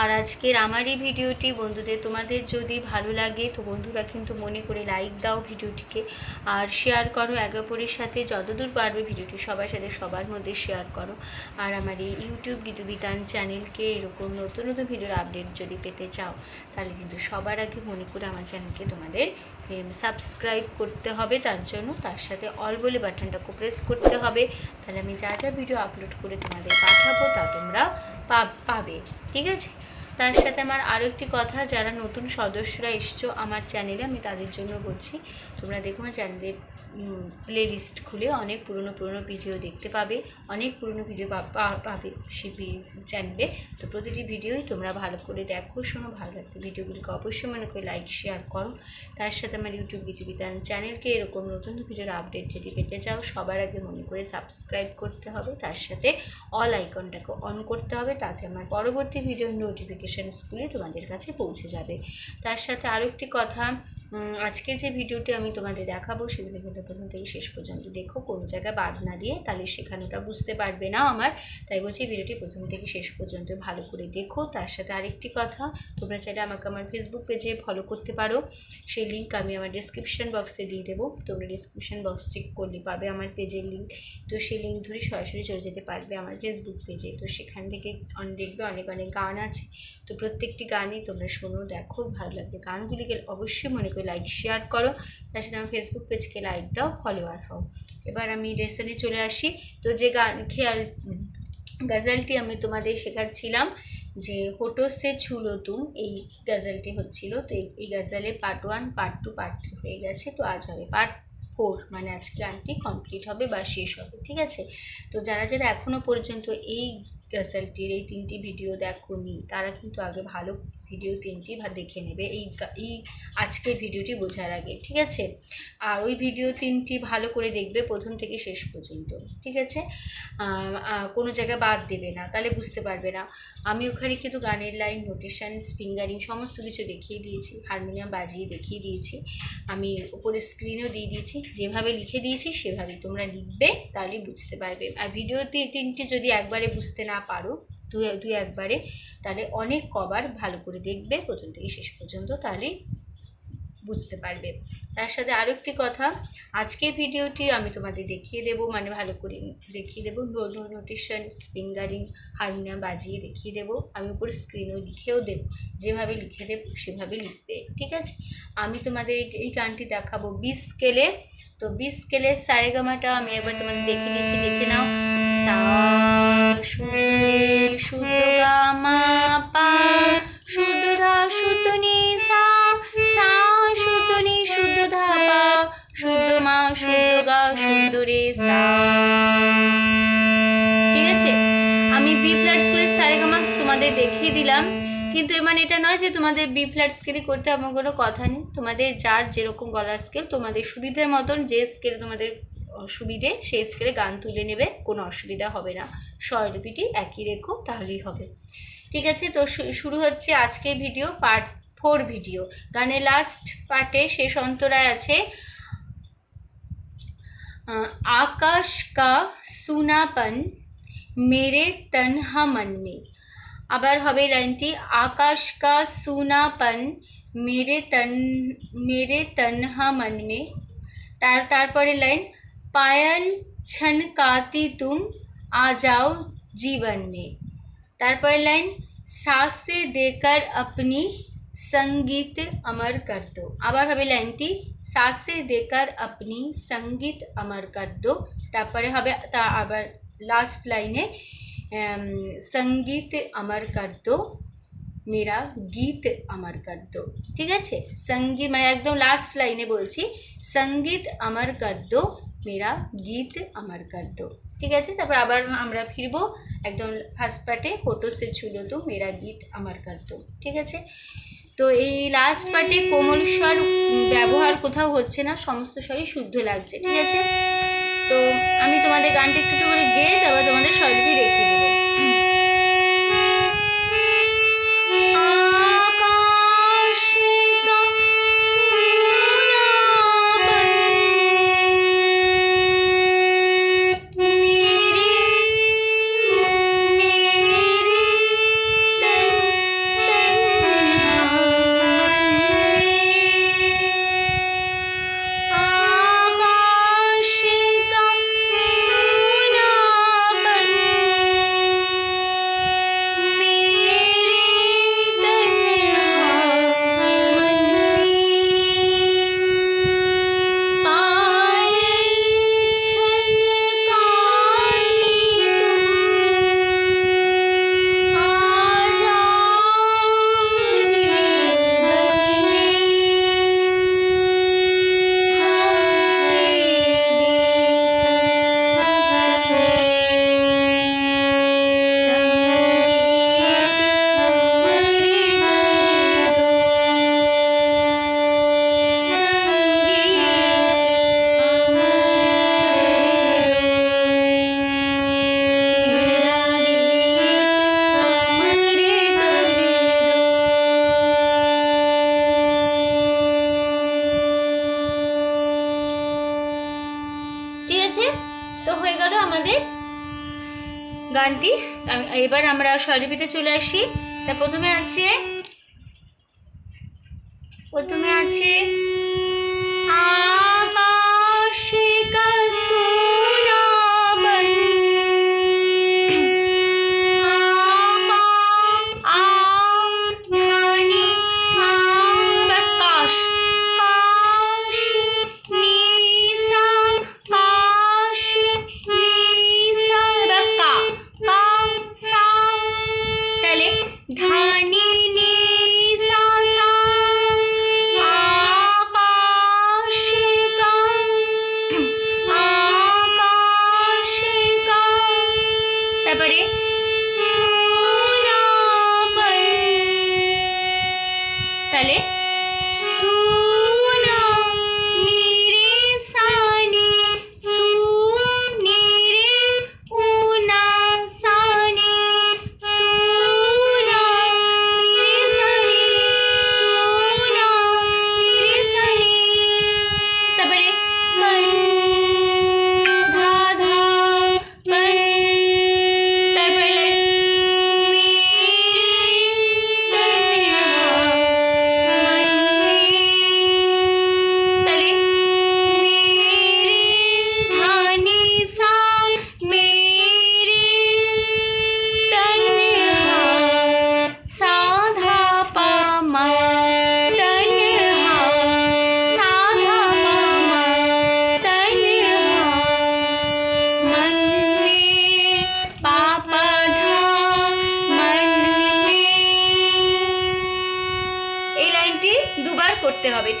আর আজকের আমার এই ভিডিওটি, বন্ধুদের তোমাদের যদি ভালো লাগে, তো বন্ধুরা কিন্তু মনে করে লাইক দাও ভিডিওটিকে আর শেয়ার করো, একে অপরের সাথে যতদূর পারবে ভিডিওটি সবার সাথে সবার মধ্যে শেয়ার করো। আর আমার এই ইউটিউব গীতবিতান চ্যানেলকে এরকম নতুন নতুন ভিডিওর আপডেট যদি পেতে চাও, তাহলে কিন্তু সবার আগে মনে করে আমার চ্যানেলকে তোমাদের সাবস্ক্রাইব করতে হবে। তার জন্য তার সাথে অল বলে বাটনটাকে প্রেস করতে হবে। তাহলে আমি যা যা ভিডিও আপলোড করে তোমাদের পাঠাবো তা তোমরা পাবে। ঠিক আছে? তার সাথে আমার আরও একটি কথা, যারা নতুন সদস্যরা এসছো আমার চ্যানেলে আমি তাদের জন্য বলছি, তোমরা দেখো আমার চ্যানেলের প্লে লিস্ট খুলে অনেক পুরনো পুরনো ভিডিও দেখতে পাবে, অনেক পুরনো ভিডিও পাবে সেই চ্যানেলে তো প্রতিটি ভিডিওই তোমরা ভালো করে দেখো, শোনো, ভালো লাগবে। ভিডিওগুলিকে অবশ্যই মনে করে লাইক শেয়ার করো। তার সাথে আমার ইউটিউব গীতবিতান চ্যানেলকে এরকম নতুন ভিডিওর আপডেট যদি পেতে চাও, সবার আগে মনে করে সাবস্ক্রাইব করতে হবে। তার সাথে অল আইকনটাকে অন করতে হবে, তাতে আমার পরবর্তী ভিডিওর নোটিফিকেশানসগুলি তোমাদের কাছে পৌঁছে যাবে। তার সাথে আরও একটি কথা আজকের যে ভিডিওটি আমি তোমাদের দেখাবো, সেই ভিডিওটা প্রথম থেকে শেষ পর্যন্ত দেখো, কোনো জায়গায় বাদ না দিয়ে তাহলে সেখানে ওটা বুঝতে পারবে না আমার। তাই বলছি ভিডিওটি প্রথম থেকে শেষ পর্যন্ত ভালো করে দেখো। তার সাথে আরেকটি কথা, তোমরা চাইলে আমাকে আমার ফেসবুক পেজে ফলো করতে পারো। সেই লিঙ্ক আমি আমার ডিসক্রিপশন বক্সে দিয়ে দেবো। তোমরা ডিসক্রিপশন বক্স চেক করলে পাবে আমার পেজের লিঙ্ক তো সেই লিঙ্ক ধরে সরাসরি চলে যেতে পারবে আমার ফেসবুক পেজে তো সেখান থেকে অনেক দেখবে অনেক অনেক গান আছে। তো প্রত্যেকটি গানই তোমরা শোনো, দেখো, ভালো লাগবে গানগুলিকে অবশ্যই মনে করে লাইক শেয়ার করো। তার সাথে আমার ফেসবুক পেজকে লাইক দাও ফলোয়ার হও। এবার আমি রেসনে চলে আসি। তো যে গান, খেয়াল, গজলটি আমি তোমাদের শেখাচ্ছিলাম যে হোটো সে ছুলো তুম এই গজলটি হচ্ছিল। তো এই এই গজলে part one part two part three হয়ে গেছে। তো আজ হবে পার্ট ফোর মানে আজকে গানটি কমপ্লিট হবে বা শেষ হবে, ঠিক আছে? তো যারা যারা এখনও পর্যন্ত এই গজলটির এই তিনটি ভিডিও দেখো নি তারা কিন্তু আগে ভালো ভিডিও তিনটি ভা- দেখে নেবে। এই এই আজকের ভিডিওটি বোঝার আগে, ঠিক আছে? আর ওই ভিডিও তিনটি ভালো করে দেখবে প্রথম থেকে শেষ পর্যন্ত, ঠিক আছে? কোনো জায়গায় বাদ দেবে না, তাহলে বুঝতে পারবে না। আমি ওখানে কিন্তু গানের লাইন নোটেশন ফিঙ্গারিং সমস্ত কিছু দেখিয়ে দিয়েছি হারমোনিয়াম বাজিয়ে দেখিয়ে দিয়েছি। আমি উপরে স্ক্রিনও দিয়ে দিয়েছি, যেভাবে লিখে দিয়েছি সেভাবেই তোমরা লিখবে তাহলেই বুঝতে পারবে। আর ভিডিও তিনটি যদি একবারে বুঝতে না পারো দু দু একবারে তাহলে অনেক কবার ভালো করে দেখবে প্রথম থেকে শেষ পর্যন্ত তাহলেই বুঝতে পারবে। তার সাথে আরও একটি কথা আজকের ভিডিওটি আমি তোমাদের দেখিয়ে দেবো মানে ভালো করে দেখিয়ে দেবো নোটিশন ফিঙ্গারিং হারমোনিয়াম বাজিয়ে দেখিয়ে দেবো। আমি উপরে স্ক্রিনেও লিখেও দেবো, যেভাবে লিখে দেব সেভাবে লিখবে, ঠিক আছে? আমি তোমাদের এই- গানটি দেখাবো বিশ স্কেলে তো বিশ স্কেলের সারেগামাটা আমি এবার তোমাদের দেখিয়ে দিচ্ছি, দেখে নাও। সা তোমাদের বি ফ্ল্যাট স্কেলে করতে আমার কোনো কথা নেই তোমাদের যার যেরকম গলার স্কেল তোমাদের সুবিধার মতন যে স্কেলে তোমাদের সুবিধে সেই স্কেলে গান তুলে নেবে কোনো অসুবিধা হবে না স্বরলিপিটি একই রেখো তাহলেই হবে ঠিক আছে তো শু- শুরু হচ্ছে আজকের ভিডিও পার্ট ফোর ভিডিও গানের লাস্ট পার্টে শেষ অন্তরায় আছে अ, आकाश का सूनापन मेरे तन्हा मन में आर लाइन टी आकाश का सुनापन मेरे तन, मेरे तन्हा मन में। तार तार पड़े लाइन पायल छनकाती तुम, आ जाओ जीवन में। तार पड़े लाइन सास से देकर अपनी संगीत अमर कर दो। आर लाइन टी सास से देकर अपनी संगीत अमर कर दो। तार पड़े हबे तार आर लास्ट लाइन है। সংগীত অমর কর মেরা গীত আমার কর ঠিক আছে? সংগীত মানে একদম লাস্ট লাইনে বলছি, সংগীত আমার কর মেরা গীত আমার কর ঠিক আছে? তারপর আবার আমরা ফিরবো, একদম ফার্স্ট পার্টে ফটো সে ছুলো তো মেরা গীত আমার কর ঠিক আছে? তো এই লাস্ট পার্টে কোমল স্বর ব্যবহার কোথাও হচ্ছে না, সমস্ত স্বরই শুদ্ধ লাগছে, ঠিক আছে? তো আমি তোমাদের গানটা একটু করে গেয়ে তারপর তোমাদের স্বরলিপি রেখে হয়েছে। তো হয়ে গেল আমাদের গানটি। এবার আমরা সরিপিতে চলে আসি। তা প্রথমে আছে প্রথমে আছে আ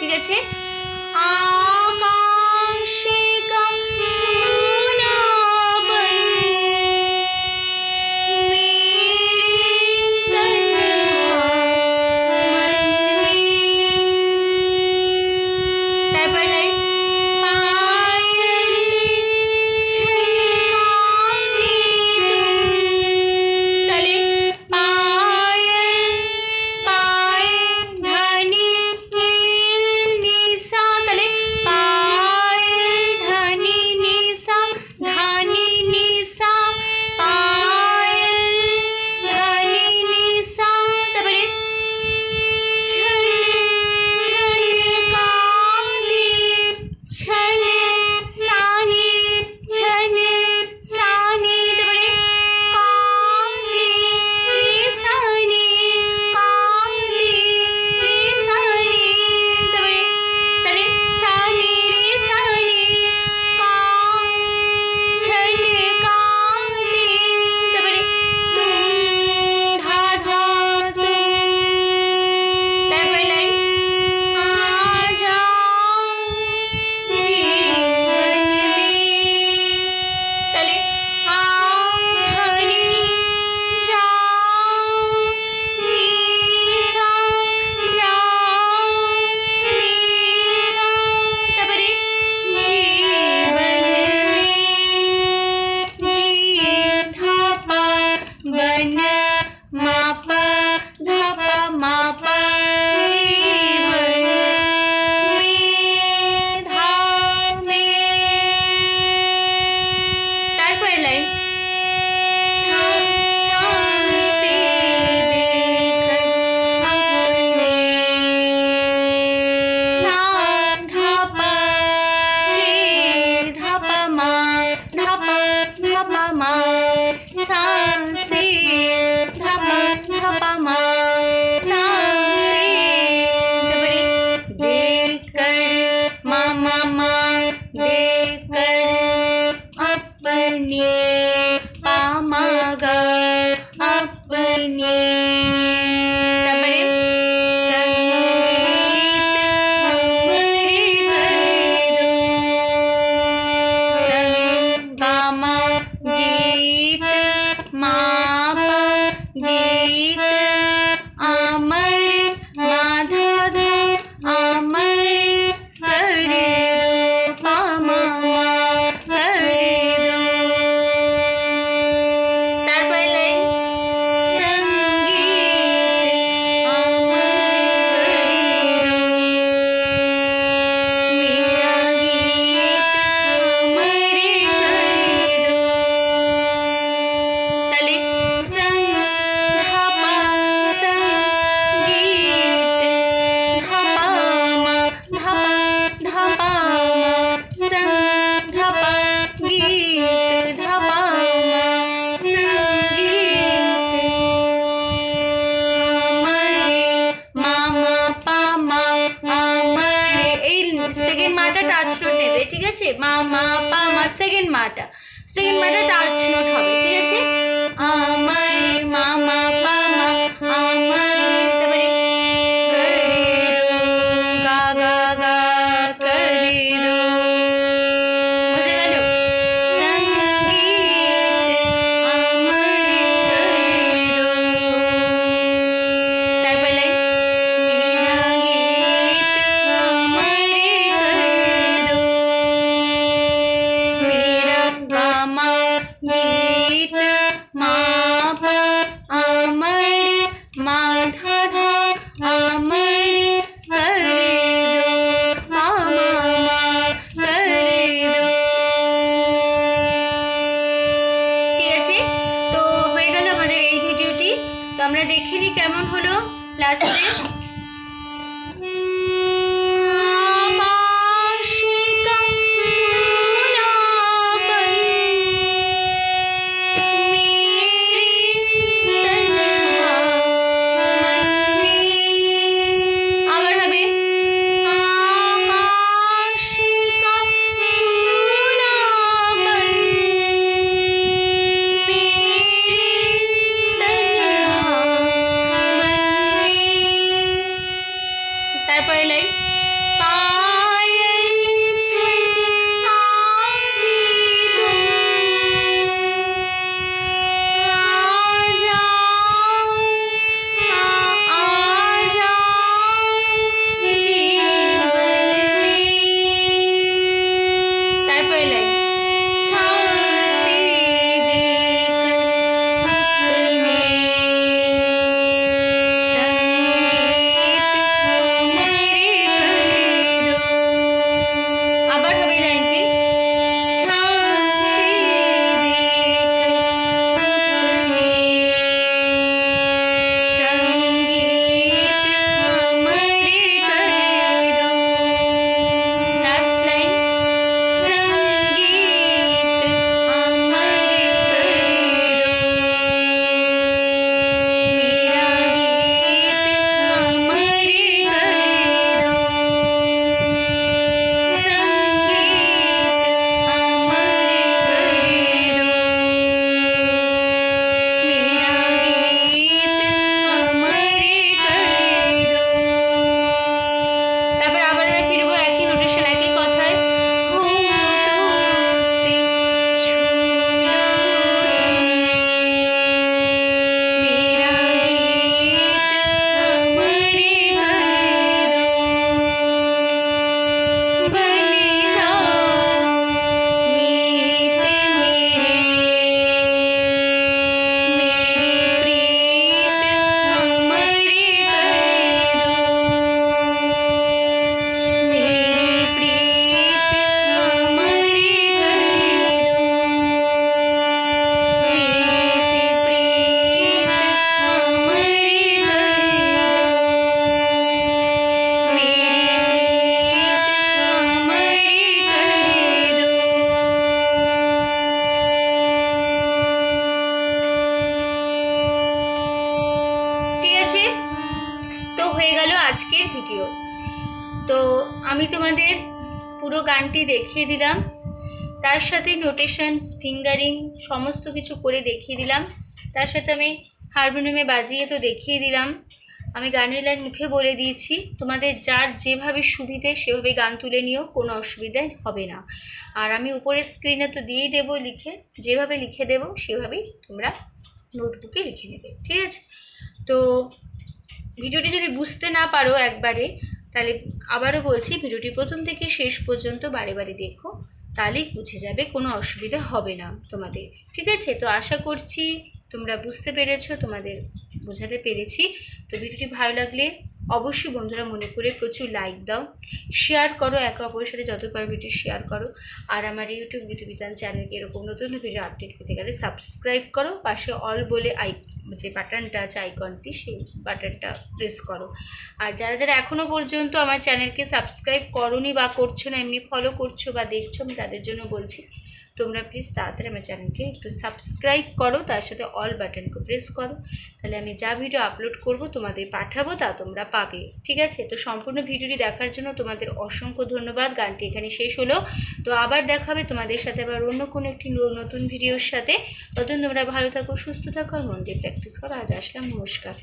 ठीक है अपने पामागर अपने আছে মা মা পা মা সেকেন্ড মাটা সেকেন্ড মাটা টাচ নোট হবে হলো তারপরে লাইন আজকের ভিডিও। তো আমি তোমাদের পুরো গানটি দেখিয়ে দিলাম। তার সাথে নোটেশনস ফিঙ্গারিং সমস্ত কিছু করে দেখিয়ে দিলাম। তার সাথে আমি হারমোনিয়ামে বাজিয়ে তো দেখিয়ে দিলাম। আমি গানের লাইন মুখে বলে দিয়েছি, তোমাদের যার যেভাবে সুবিধে সেভাবে গান তুলে নিও, কোনো অসুবিধা হবে না। আর আমি উপরের স্ক্রিনে তো দিয়েই দেবো লিখে, যেভাবে লিখে দেবো সেভাবেই তোমরা নোটবুকে লিখে নেবে, ঠিক আছে? তো ভিডিওটি যদি বুঝতে না পারো একবারে, তাহলে আবারও বলছি, ভিডিওটি প্রথম থেকে শেষ পর্যন্ত বারে বারে দেখো, তাহলেই বুঝে যাবে, কোনো অসুবিধা হবে না তোমাদের। ঠিক আছে? তো আশা করছি তোমরা বুঝতে পেরেছ তোমাদের বোঝাতে পেরেছি। তো ভিডিওটি ভালো লাগলে অবশ্যই বন্ধুরা মনে করে প্রচুর লাইক দাও। শেয়ার করো, একে অপরের সাথে যত পারো ভিডিও শেয়ার করো। আর আমার ইউটিউব বিধান চ্যানেলকে এরকম নতুন ভিডিও আপডেট পেতে গেলে সাবস্ক্রাইব করো। পাশে অল বলে আই যে বাটনটা আছে আইকনটি সেই বাটনটা প্রেস করো। আর যারা যারা এখনও পর্যন্ত আমার চ্যানেলকে সাবস্ক্রাইব করনি বা করছ না, এমনি ফলো করছ বা দেখছ, আমি তাদের জন্য বলছি তোমরা প্লিজ তাড়াতাড়ি আমার চ্যানেলকে একটু সাবস্ক্রাইব করো, তার সাথে অল বাটনকে প্রেস করো। তাহলে আমি যা ভিডিও আপলোড করব, তোমাদের পাঠাবো, তা তোমরা পাবে। ঠিক আছে? তো সম্পূর্ণ ভিডিওটি দেখার জন্য তোমাদের অসংখ্য ধন্যবাদ। গানটি এখানে শেষ হলো। তো আবার দেখাবে তোমাদের সাথে আবার অন্য কোনো একটি নতুন ভিডিওর সাথে। ততদিন তোমরা ভালো থাকো, সুস্থ থাকো, আর মন দিয়ে প্র্যাকটিস করো। আজ আসলাম, নমস্কার।